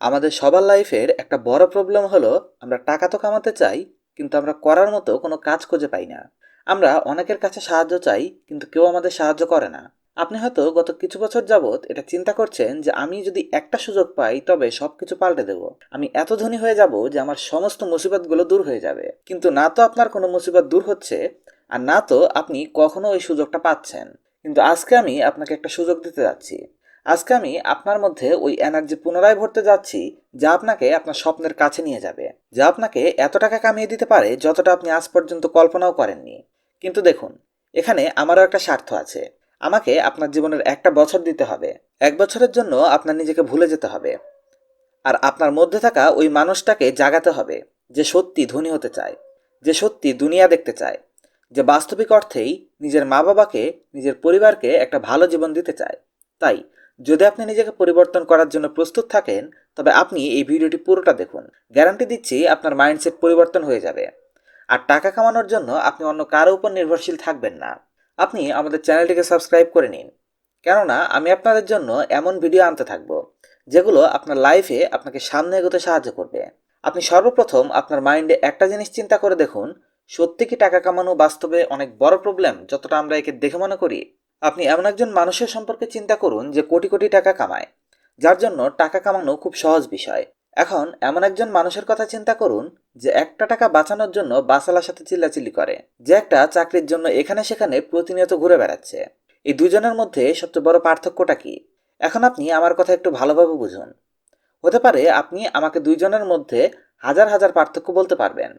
আমাদের সবার লাইফের একটা বড় প্রবলেম হলো, আমরা টাকা তো কামাতে চাই, কিন্তু আমরা করার মতো কোনো কাজ খুঁজে পাই না। আমরা অনেকের কাছে সাহায্য চাই, কিন্তু কেউ আমাদের সাহায্য করে না। আপনি হয়তো গত কিছু বছর যাবৎ এটা চিন্তা করছেন যে, আমি যদি একটা সুযোগ পাই, তবে সব কিছু পাল্টে দেব। আমি এত ধনী হয়ে যাব যে, আমার সমস্ত মুসিবতগুলো দূর হয়ে যাবে। কিন্তু না তো আপনার কোনো মুসিবত দূর হচ্ছে, আর না তো আপনি কখনো ওই সুযোগটা পাচ্ছেন। কিন্তু আজকে আমি আপনাকে একটা সুযোগ দিতে যাচ্ছি। আজকে আমি আপনার মধ্যে ওই এনার্জি পুনরায় ভরতে যাচ্ছি, যা আপনাকে আপনার স্বপ্নের কাছে নিয়ে যাবে, যা আপনাকে এত টাকা কামিয়ে দিতে পারে যতটা আপনি আজ পর্যন্ত কল্পনাও করেননি। কিন্তু দেখুন, এখানে আমারও একটা স্বার্থ আছে। আমাকে আপনার জীবনের একটা বছর দিতে হবে। এক বছরের জন্য আপনার নিজেকে ভুলে যেতে হবে। আর আপনার মধ্যে থাকা ওই মানুষটাকে জাগাতে হবে, যে সত্যি ধনী হতে চায়, যে সত্যি দুনিয়া দেখতে চায়, যে বাস্তবিক অর্থেই নিজের মা বাবাকে নিজের পরিবারকে একটা ভালো জীবন দিতে চায়। তাই যদি আপনি নিজেকে পরিবর্তন করার জন্য প্রস্তুত থাকেন, তবে আপনি এই ভিডিওটি পুরোটা দেখুন। গ্যারান্টি দিচ্ছি আপনার মাইন্ডসেট পরিবর্তন হয়ে যাবে। আর টাকা কামানোর জন্য আপনি অন্য কারও উপর নির্ভরশীল থাকবেন না। আপনি আমাদের চ্যানেলটিকে সাবস্ক্রাইব করে নিন। কেননা, আমি আপনাদের জন্য এমন ভিডিও আনতে থাকব, যেগুলো আপনার লাইফে আপনাকে সামনে এগোতে সাহায্য করবে। আপনি সর্বপ্রথম আপনার মাইন্ডে একটা জিনিস চিন্তা করে দেখুন, সত্যি কি টাকা কামানো বাস্তবে অনেক বড় প্রবলেম, যতটা আমরা একে দেখে মনে করি? আপনি এমন একজন মানুষের সম্পর্কে চিন্তা করুন যে কোটি কোটি টাকা কামায়, যার জন্য টাকা কামানো খুব সহজ বিষয়। এখন এমন একজন মানুষের কথা চিন্তা করুন যে একটা টাকা বাঁচানোর জন্য বাসালার সাথে চিল্লাচিল্লি করে, যে একটা চাকরির জন্য এখানে সেখানে প্রতিনিয়ত ঘুরে বেড়াচ্ছে। এই দুজনের মধ্যে সবচেয়ে বড় পার্থক্যটা কি? এখন আপনি আমার কথা একটু ভালোভাবে বুঝুন। হতে পারে আপনি আমাকে দুইজনের মধ্যে হাজার হাজার পার্থক্য বলতে পারবেন।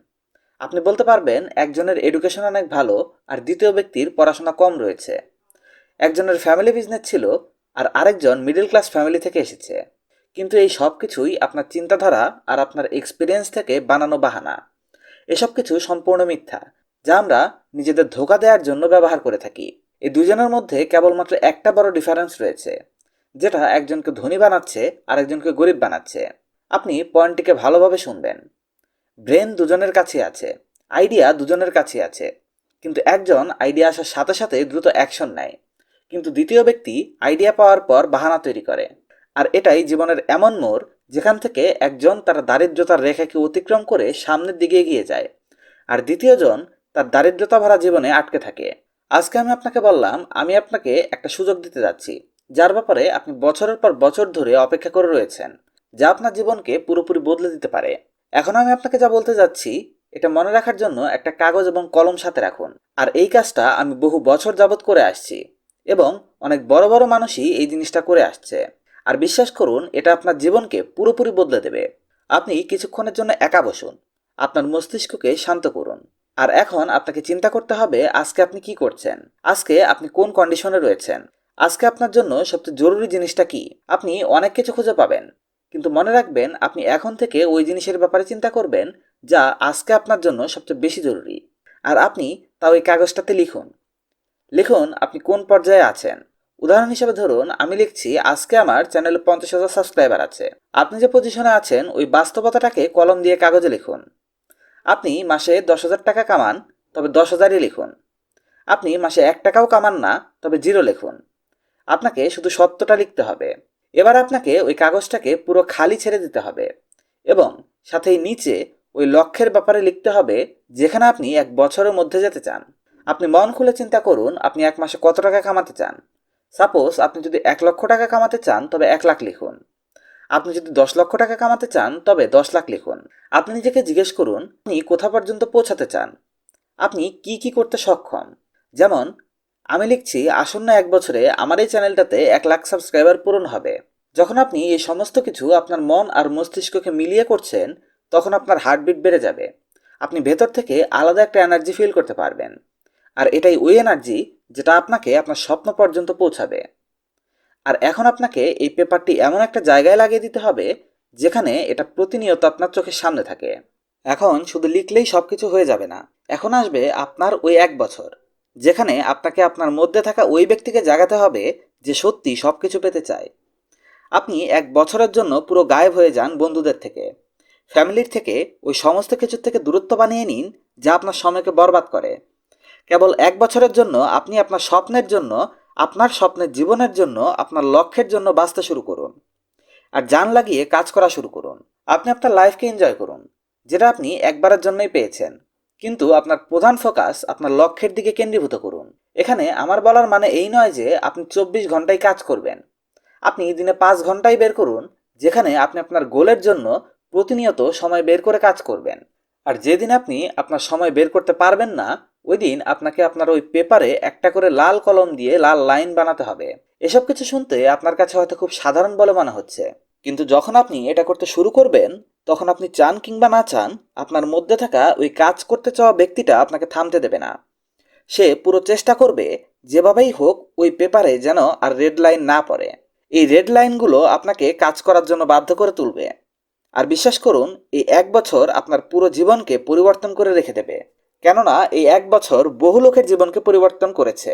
আপনি বলতে পারবেন, একজনের এডুকেশন অনেক ভালো আর দ্বিতীয় ব্যক্তির পড়াশোনা কম রয়েছে। একজনের ফ্যামিলি বিজনেস ছিল আর আরেকজন মিডল ক্লাস ফ্যামিলি থেকে এসেছে। কিন্তু এই সব কিছুই আপনার চিন্তাধারা আর আপনার এক্সপিরিয়েন্স থেকে বানানো বাহানা। এসব কিছু সম্পূর্ণ মিথ্যা, যা আমরা নিজেদের ধোকা দেওয়ার জন্য ব্যবহার করে থাকি। এই দুজনের মধ্যে কেবলমাত্র একটা বড় ডিফারেন্স রয়েছে, যেটা একজনকে ধনী বানাচ্ছে আর একজনকে গরিব বানাচ্ছে। আপনি পয়েন্টটিকে ভালোভাবে শুনবেন। ব্রেন দুজনের কাছে আছে আইডিয়া দুজনের কাছে আছে, কিন্তু একজন আইডিয়া আসার সাথে সাথে দ্রুত অ্যাকশন নেয়। কিন্তু দ্বিতীয় ব্যক্তি আইডিয়া পাওয়ার পর বাহানা তৈরি করে। আর এটাই জীবনের এমন মোড় যেখান থেকে একজন তার দারিদ্রতার রেখাকে অতিক্রম করে সামনের দিকে এগিয়ে যায়, আর দ্বিতীয়জন তার দারিদ্রতা ভরা জীবনে আটকে থাকে। আজকে আমি আপনাকে বললাম, আমি আপনাকে একটা সুযোগ দিতে যাচ্ছি, যার ব্যাপারে আপনি বছরের পর বছর ধরে অপেক্ষা করে রয়েছেন, যা আপনার জীবনকে পুরোপুরি বদলে দিতে পারে। এখন আমি আপনাকে যা বলতে যাচ্ছি, এটা মনে রাখার জন্য একটা কাগজ এবং কলম সাথে রাখুন। আর এই কাজটা আমি বহু বছর যাবৎ করে আসছি। এবং অনেক বড় বড় মানুষই এই জিনিসটা করে আসছে। আর বিশ্বাস করুন, এটা আপনার জীবনকে পুরোপুরি বদলে দেবে। আপনি কিছুক্ষণের জন্য একা বসুন। আপনার মস্তিষ্ককে শান্ত করুন। আর এখন আপনাকে চিন্তা করতে হবে, আজকে আপনি কি করছেন? আজকে আপনি কোন কন্ডিশনে রয়েছেন? আজকে আপনার জন্য সবচেয়ে জরুরি জিনিসটা কি? আপনি অনেক কিছু খুঁজে পাবেন। কিন্তু মনে রাখবেন, আপনি এখন থেকে ওই জিনিসের ব্যাপারে চিন্তা করবেন, যা আজকে আপনার জন্য সবচেয়ে বেশি জরুরি। আর আপনি তা ওই কাগজটাতে লিখুন। লিখুন, আপনি কোন পর্যায়ে আছেন? উদাহরণ হিসেবে ধরুন, আমি লিখছি, আজকে আমার চ্যানেলে পঞ্চাশ হাজার সাবস্ক্রাইবার আছে। আপনি যে পজিশনে আছেন, ওই বাস্তবতাটাকে কলম দিয়ে কাগজে লিখুন। আপনি মাসে দশ হাজার টাকা কামান, তবে দশ হাজারই লিখুন। আপনি মাসে এক টাকাও কামান না, তবে জিরো লিখুন। আপনাকে শুধু সত্যটা লিখতে হবে। এবার আপনাকে ওই কাগজটাকে পুরো খালি ছেড়ে দিতে হবে এবং সাথেই নিচে ওই লক্ষ্যের ব্যাপারে লিখতে হবে, যেখানে আপনি এক বছরের মধ্যে যেতে চান। আপনি মন খুলে চিন্তা করুন, আপনি এক মাসে কত টাকা কামাতে চান। সাপোজ আপনি যদি এক লক্ষ টাকা কামাতে চান, তবে এক লাখ লিখুন। আপনি যদি দশ লক্ষ টাকা কামাতে চান, তবে দশ লাখ লিখুন। আপনি নিজেকে জিজ্ঞেস করুন, আপনি কোথা পর্যন্ত পৌঁছাতে চান? আপনি কি কি করতে সক্ষম? যেমন, আমি লিখছি, আসন্ন এক বছরে আমার এই চ্যানেলটাতে এক লাখ সাবস্ক্রাইবার পূরণ হবে। যখন আপনি এই সমস্ত কিছু আপনার মন আর মস্তিষ্ককে মিলিয়ে করছেন, তখন আপনার হার্টবিট বেড়ে যাবে। আপনি ভেতর থেকে আলাদা একটা এনার্জি ফিল করতে পারবেন। আর এটাই ওই এনার্জি যেটা আপনাকে আপনার স্বপ্ন পর্যন্ত পৌঁছাবে। আর এখন আপনাকে এই পেপারটি এমন একটা জায়গায় লাগিয়ে দিতে হবে যেখানে এটা প্রতিনিয়ত আপনার চোখের সামনে থাকে। এখন শুধু লিখলেই সব কিছু হয়ে যাবে না। এখন আসবে আপনার ওই এক বছর, যেখানে আপনাকে আপনার মধ্যে থাকা ওই ব্যক্তিকে জাগাতে হবে যে সত্যি সব কিছু পেতে চায়। আপনি এক বছরের জন্য পুরো গায়েব হয়ে যান বন্ধুদের থেকে। ফ্যামিলির থেকে ওই সমস্ত কিছুর থেকে দূরত্ব বানিয়ে নিন যা আপনার সময়কে বরবাদ করে। কেবল এক বছরের জন্য আপনি আপনার স্বপ্নের জন্য, আপনার স্বপ্নের জীবনের জন্য, আপনার লক্ষ্যের জন্য বাঁচতে শুরু করুন। আর জান লাগিয়ে কাজ করা শুরু করুন। আপনি আপনার লাইফকে এনজয় করুন, যেটা আপনি একবারের জন্যই পেয়েছেন। কিন্তু আপনার প্রধান ফোকাস আপনার লক্ষ্যের দিকে কেন্দ্রীভূত করুন। এখানে আমার বলার মানে এই নয় যে আপনি চব্বিশ ঘন্টায় কাজ করবেন। আপনি দিনে পাঁচ ঘন্টাই বের করুন, যেখানে আপনি আপনার গোলের জন্য প্রতিনিয়ত সময় বের করে কাজ করবেন। আর যেদিন আপনি আপনার সময় বের করতে পারবেন না ওই দিন আপনাকে আপনার ওই পেপারে একটা করে লাল কলম দিয়ে লাল লাইন বানাতে হবে। এসব কিছু শুনতে আপনার কাছে হয়তো খুব সাধারণ বলে মনে হচ্ছে। কিন্তু যখন আপনি এটা করতে শুরু করবেন, তখন আপনি চান কিংবা না চান, আপনার মধ্যে থাকা ওই কাজ করতে চাওয়া ব্যক্তিটা আপনাকে থামতে দেবে না। সে পুরো চেষ্টা করবে যেভাবেই হোক ওই পেপারে যেন আর রেড লাইন না পড়ে। এই রেড লাইনগুলো আপনাকে কাজ করার জন্য বাধ্য করে তুলবে। আর বিশ্বাস করুন, এই এক বছর আপনার পুরো জীবনকে পরিবর্তন করে রেখে দেবে। কেননা এই এক বছর বহু লোকের জীবনকে পরিবর্তন করেছে।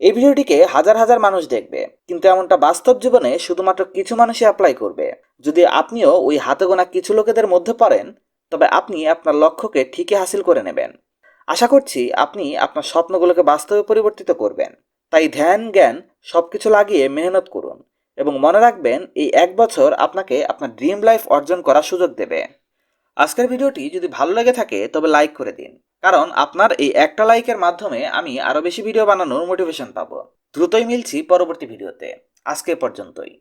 এই ভিডিওটিকে হাজার হাজার মানুষ দেখবে, কিন্তু এমনটা বাস্তব জীবনে শুধুমাত্র কিছু মানুষই অ্যাপ্লাই করবে। যদি আপনিও ওই হাতে গোনা কিছু লোকেদের মধ্যে পড়েন, তবে আপনি আপনার লক্ষ্যকে ঠিকই হাসিল করে নেবেন। আশা করছি আপনি আপনার স্বপ্নগুলোকে বাস্তবে পরিবর্তিত করবেন। তাই ধ্যান, জ্ঞান সবকিছু লাগিয়ে মেহনত করুন এবং মনে রাখবেন এই এক বছর আপনাকে আপনার ড্রিম লাইফ অর্জন করার সুযোগ দেবে। আজকের ভিডিওটি যদি ভালো লেগে থাকে, তবে লাইক করে দিন। কারণ আপনার এই একটা লাইকের মাধ্যমে আমি আরও বেশি ভিডিও বানানোর মোটিভেশন পাবো। দ্রুতই মিলছি পরবর্তী ভিডিওতে আজকে পর্যন্তই।